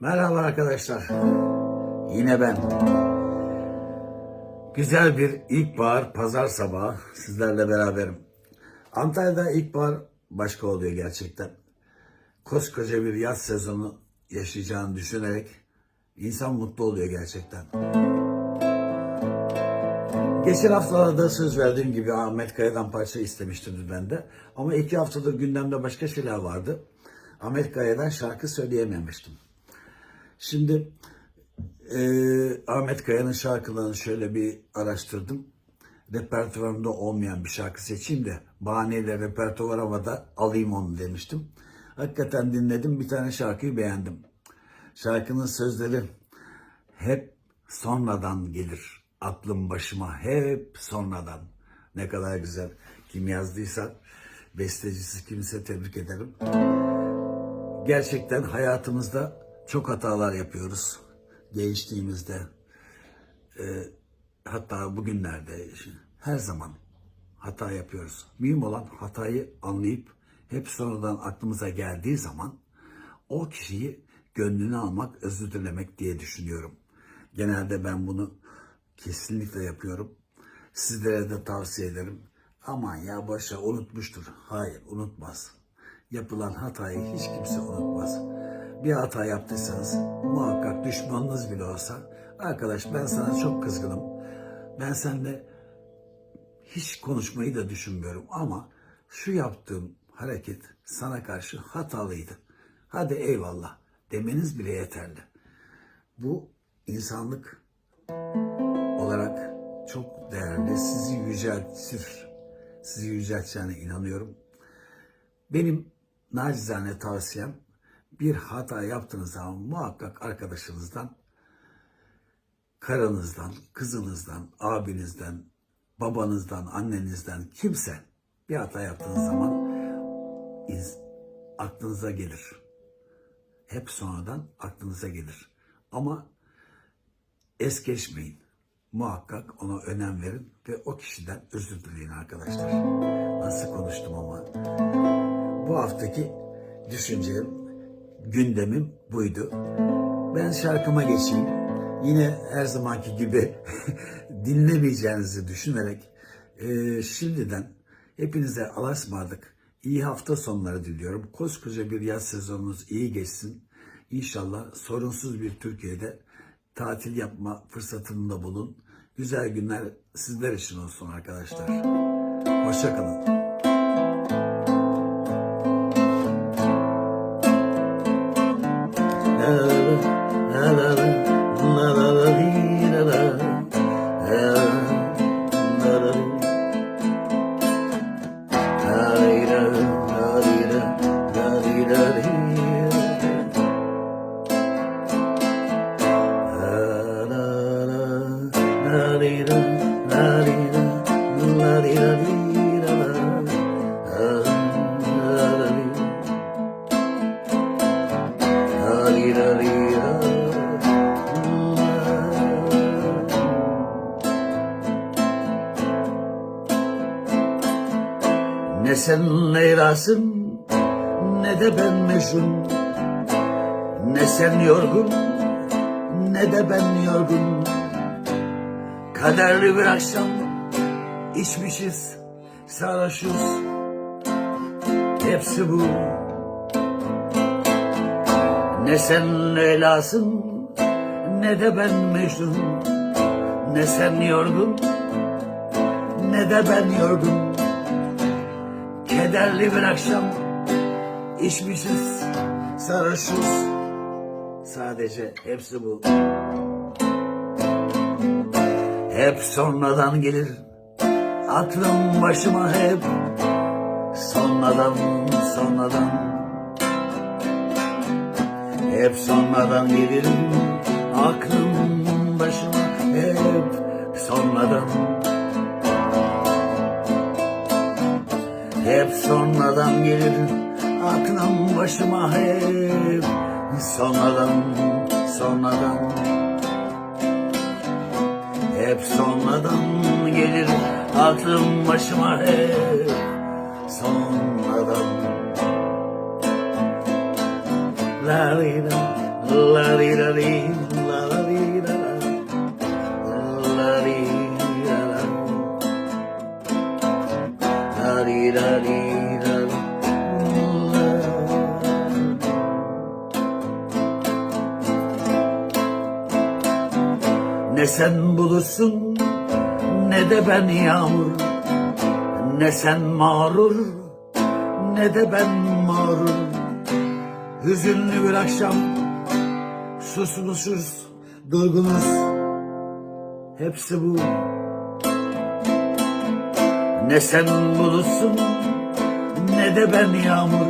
Merhaba arkadaşlar. Yine ben. Güzel bir ilkbahar pazar sabahı sizlerle beraberim. Antalya'da ilkbahar başka oluyor gerçekten. Koskoca bir yaz sezonu yaşayacağını düşünerek insan mutlu oluyor gerçekten. Geçen haftalarda söz verdiğim gibi Ahmet Kaya'dan parça istemiştim ben de. Ama iki haftadır gündemde başka şeyler vardı. Ahmet Kaya'dan şarkı söyleyememiştim. Şimdi eee, Ahmet Kaya'nın şarkılarını şöyle bir araştırdım. Repertuarımda olmayan bir şarkı seçeyim de bahaneyle repertuarıma da alayım onu demiştim. Hakikaten dinledim bir tane şarkıyı beğendim. Şarkının sözleri hep sonradan gelir. Aklım başıma hep sonradan. Ne kadar güzel. Kim yazdıysa bestecisi kimse tebrik ederim. Gerçekten hayatımızda çok hatalar yapıyoruz. Gençliğimizde, e, hatta bugünlerde her zaman hata yapıyoruz. Mühim olan hatayı anlayıp hep sonradan aklımıza geldiği zaman o kişiyi gönlüne almak, özür dilemek diye düşünüyorum. Genelde ben bunu kesinlikle yapıyorum. Sizlere de tavsiye ederim. Aman ya boşa unutmuştur. Hayır unutmaz. Yapılan hatayı hiç kimse unutmaz. Bir hata yaptıysanız muhakkak düşmanınız bile olsa arkadaş ben sana çok kızgınım. Ben seninle hiç konuşmayı da düşünmüyorum ama şu yaptığım hareket sana karşı hatalıydı. Hadi eyvallah demeniz bile yeterli. Bu insanlık olarak çok değerli. Sizi yüceltir. Sizi yücelteceğine inanıyorum. Benim nacizane tavsiyem bir hata yaptığınız zaman muhakkak arkadaşınızdan, karınızdan, kızınızdan, abinizden, babanızdan, annenizden kimse bir hata yaptığınız zaman iz- aklınıza gelir. Hep sonradan aklınıza gelir. Ama es geçmeyin. Muhakkak ona önem verin ve o kişiden özür dileyin arkadaşlar. Nasıl konuştum ama. Bu haftaki düşüncem, gündemim buydu. Ben şarkıma geçeyim. Yine her zamanki gibi dinlemeyeceğinizi düşünerek eee, şimdiden hepinize Allah'a ısmarladık. İyi hafta sonları diliyorum. Koskoca bir yaz sezonunuz iyi geçsin. İnşallah sorunsuz bir Türkiye'de tatil yapma fırsatında bulun. Güzel günler sizler için olsun arkadaşlar. Hoşçakalın. la dee da la dee da la dee da sen Leyla'sın ne de ben Mecnun Ne sen yorgun ne de ben yorgun. Kaderli bir akşam içmişiz sarhoşuz. Hepsi bu. Ne sen Leyla'sın ne de ben Mecnun Ne sen yorgun ne de ben yorgun Kederli bir akşam. İçmişiz sarhoşuz. Sadece hepsi bu. Hep sonradan gelir. Aklım başıma hep. Sonradan sonradan. Hep sonradan gelir. Aklım başıma hep. Sonradan Hep sonradan gelir aklım başıma hep Sonradan, sonradan Hep sonradan gelir aklım başıma hep Sonradan La li la, La di da di, Ne sen bulursun ne de ben yağmur. Ne sen mağrur ne de ben mağrur. Hüzünlü bir akşam susmuşuz durgunuz. Hepsi bu. Ne sen bulursun ne de ben yağmur.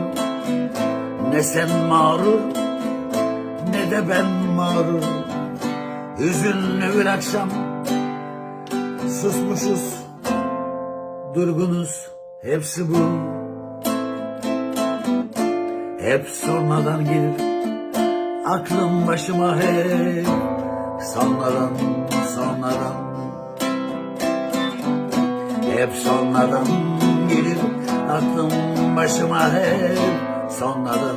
Ne sen mağrur ne de ben mağrur Hüzünlü bir akşam. Susmuşuz Durgunuz Hepsi bu. Hep sonradan gelir Aklım başıma hep Sonradan sonradan. Hep sonradan gelir Aklım başıma hep Sonradan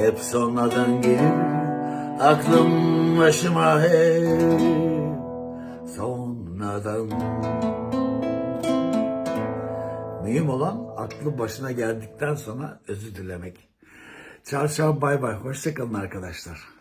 hep sonradan gelir aklım başıma hep sonradan. Mühim olan aklı başına geldikten sonra özür dilemek. Çarşamba bay bay. Hoşçakalın arkadaşlar.